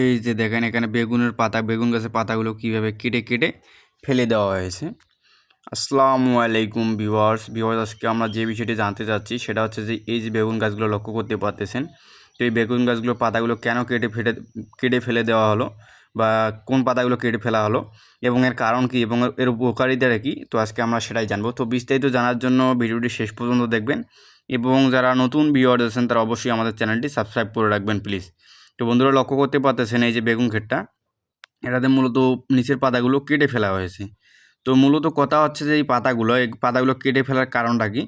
এই যে দেখেন এখানে বেগুনের পাতা, বেগুন গাছের পাতাগুলো কীভাবে কেটে কেটে ফেলে দেওয়া হয়েছে। আসসালামু আলাইকুম ভিউয়ার্স। ভিউয়ার্স, আজকে আমরা যে বিষয়টি জানতে চাচ্ছি, সেটা হচ্ছে যে এই যে বেগুন গাছগুলো লক্ষ্য করতে পারতেছেন, তো এই বেগুন গাছগুলোর পাতাগুলো কেন কেটে ফেটে কেটে ফেলে দেওয়া হলো বা কোন পাতাগুলো কেটে ফেলা হলো এবং এর কারণ কী এবং এর উপকারিতাটা কী, তো আজকে আমরা সেটাই জানব। তো বিস্তারিত জানার জন্য ভিডিওটি শেষ পর্যন্ত দেখবেন এবং যারা নতুন ভিউয়ার্স আছেন, তারা অবশ্যই আমাদের চ্যানেলটি সাবস্ক্রাইব করে রাখবেন, প্লিজ। তো বন্ধুরা লক্ষ্য করতে পারতেছেন এই যে বেগুন ক্ষেতটা, এটাতে মূলত নিচের পাতাগুলো কেটে ফেলা হয়েছে। তো মূলত কথা হচ্ছে যে এই পাতাগুলো এই পাতাগুলো কেটে ফেলার কারণটা কি?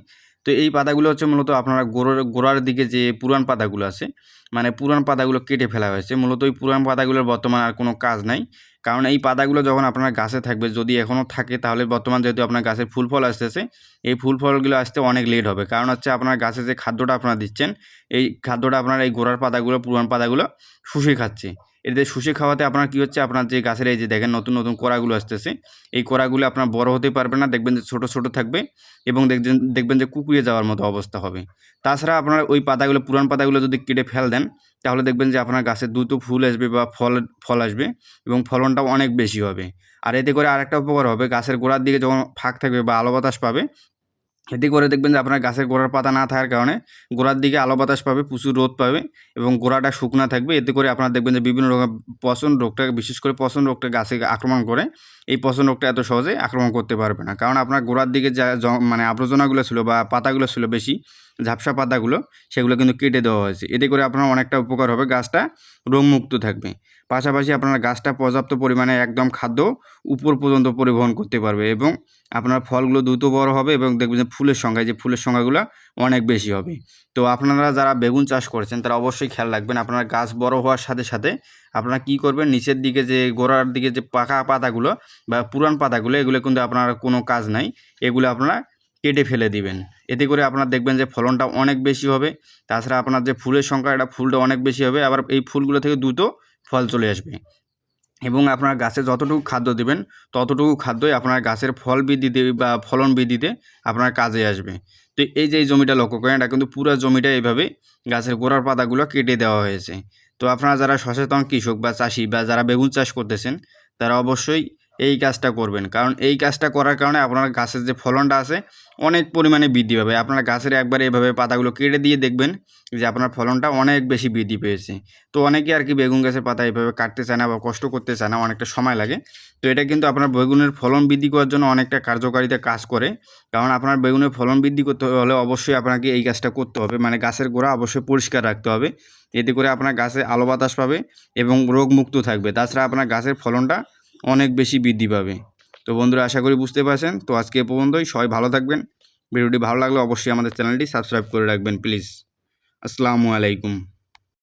তো এই পাতাগুলো হচ্ছে মূলত আপনারা গোড়ার গোড়ার দিকে যে পুরান পাতাগুলো আছে মানে পুরান পাতাগুলো কেটে ফেলা হয়েছে। মূলত ওই পুরান পাতাগুলোর বর্তমান আর কোনো কাজ নাই। কারণ এই পাতাগুলো যখন আপনার গাছে থাকবে, যদি এখনও থাকে, তাহলে বর্তমান যেহেতু আপনার গাছে ফুল ফল আসতেছে, এই ফুল ফলগুলো আসতে অনেক লেট হবে। কারণ হচ্ছে আপনার গাছে যে খাদ্যটা আপনারা দিচ্ছেন, এই খাদ্যটা আপনার এই গোড়ার পাতাগুলো, পুরান পাতাগুলো শুষে খাচ্ছে। এতে শুষে খাওয়াতে আপনার কী হচ্ছে? আপনার যে গাছের এই যে দেখেন নতুন নতুন কোড়াগুলো আসতেছে, এই কোড়াগুলো আপনার বড় হতে পারবে না, দেখবেন যে ছোটো ছোটো থাকবে এবং দেখবেন দেখবেন যে কুকুরে যাওয়ার মতো অবস্থা হবে। তাছাড়া আপনার ওই পাতাগুলো, পুরান পাতাগুলো যদি কেটে ফেল দেন, তাহলে দেখবেন যে আপনার গাছে দ্রুত ফুল আসবে বা ফল ফল আসবে এবং ফলনটাও অনেক বেশি হবে। আর এতে করে আরেকটা উপকার হবে, গাছের গোড়ার দিকে যখন ফাঁক থাকবে বা আলো বাতাস পাবে এতে করে দেখবেন যে আপনার গাছের গোড়ার পাতা না থাকার কারণে গোড়ার দিকে আলো বাতাস পাবে, প্রচুর রোদ পাবে এবং গোড়াটা শুকনা থাকবে। এতে করে আপনার দেখবেন যে বিভিন্ন রকম পচন রোগটা, বিশেষ করে পচন রোগটা গাছে আক্রমণ করে। এই পচন রোগটা এত সহজে আক্রমণ করতে পারবে না। কারণ আপনার গোড়ার দিকে যা মানে আবর্জনাগুলো ছিল বা পাতাগুলো ছিল বেশি ঝাপসা পাতাগুলো, সেগুলো কিন্তু কেটে দেওয়া হয়েছে। এতে করে আপনার অনেকটা উপকার হবে, গাছটা রোগমুক্ত থাকবে। পাশাপাশি আপনার গাছটা পর্যাপ্ত পরিমাণে একদম খাদ্য উপর পর্যন্ত পরিবহন করতে পারবে এবং আপনার ফলগুলো দ্রুত বড় হবে এবং দেখবেন যে ফুলের সংখ্যা যে ফুলের সংখ্যাগুলো অনেক বেশি হবে। তো আপনারা যারা বেগুন চাষ করছেন, তারা অবশ্যই খেয়াল রাখবেন, আপনার গাছ বড় হওয়ার সাথে সাথে আপনারা কী করবেন, নিচের দিকে যে গোড়ার দিকে যে পাকা পাতাগুলো বা পুরান পাতাগুলো, এগুলো কিন্তু আপনার কোনো কাজ নাই। এগুলো আপনারা কেটে ফেলে দিবেন। এতে করে আপনারা দেখবেন যে ফলনটা অনেক বেশি হবে। তাছাড়া আপনার যে ফুলের সংখ্যা, এটা ফুলটা অনেক বেশি হবে। আবার এই ফুলগুলো থেকে দ্রুত ফল চলে আসবে। এবং আপনার গাছে যতটুকু খাদ্য দেবেন, ততটুকু খাদ্যই আপনার গাছের ফল বৃদ্ধিতে বা ফলন বৃদ্ধিতে আপনার কাজে আসবে। তো এই যে এই জমিটা লক্ষ্য করেন, এটা কিন্তু পুরো জমিটা এইভাবে গাছের গোড়ার পাতাগুলো কেটে দেওয়া হয়েছে। তো আপনারা যারা সচেতন কৃষক বা চাষি বা যারা বেগুন চাষ করতেছেন, তারা অবশ্যই এই কাজটা করবেন। কারণ এই কাজটা করার কারণে আপনার গাছের যে ফলনটা আছে, অনেক পরিমাণে বৃদ্ধি পাবে। আপনার গাছের একবার এভাবে পাতাগুলো কেটে দিয়ে দেখবেন যে আপনার ফলনটা অনেক বেশি বৃদ্ধি পেয়েছে। তো অনেকে আর কি বেগুন গাছের পাতা এভাবে কাটতে চায় না বা কষ্ট করতে চায় না, অনেকটা সময় লাগে। তো এটা কিন্তু আপনার বেগুনের ফলন বৃদ্ধি করার জন্য অনেকটা কার্যকারিতা কাজ করে। কারণ আপনার বেগুনের ফলন বৃদ্ধি করতে হলে অবশ্যই আপনাকে এই কাজটা করতে হবে। মানে গাছের গোড়া অবশ্যই পরিষ্কার রাখতে হবে। এতে করে আপনার গাছে আলো বাতাস পাবে এবং রোগমুক্ত থাকবে। তাছাড়া আপনার গাছের ফলনটা অনেক বেশি বৃদ্ধি পাবে। তো বন্ধুরা, আশা করি বুঝতে পারছেন। তো আজকে এ পর্যন্তই। সবাই ভালো থাকবেন। ভিডিওটি ভালো লাগলে অবশ্যই আমাদের চ্যানেলটি সাবস্ক্রাইব করে রাখবেন, প্লিজ। আসসালামু আলাইকুম।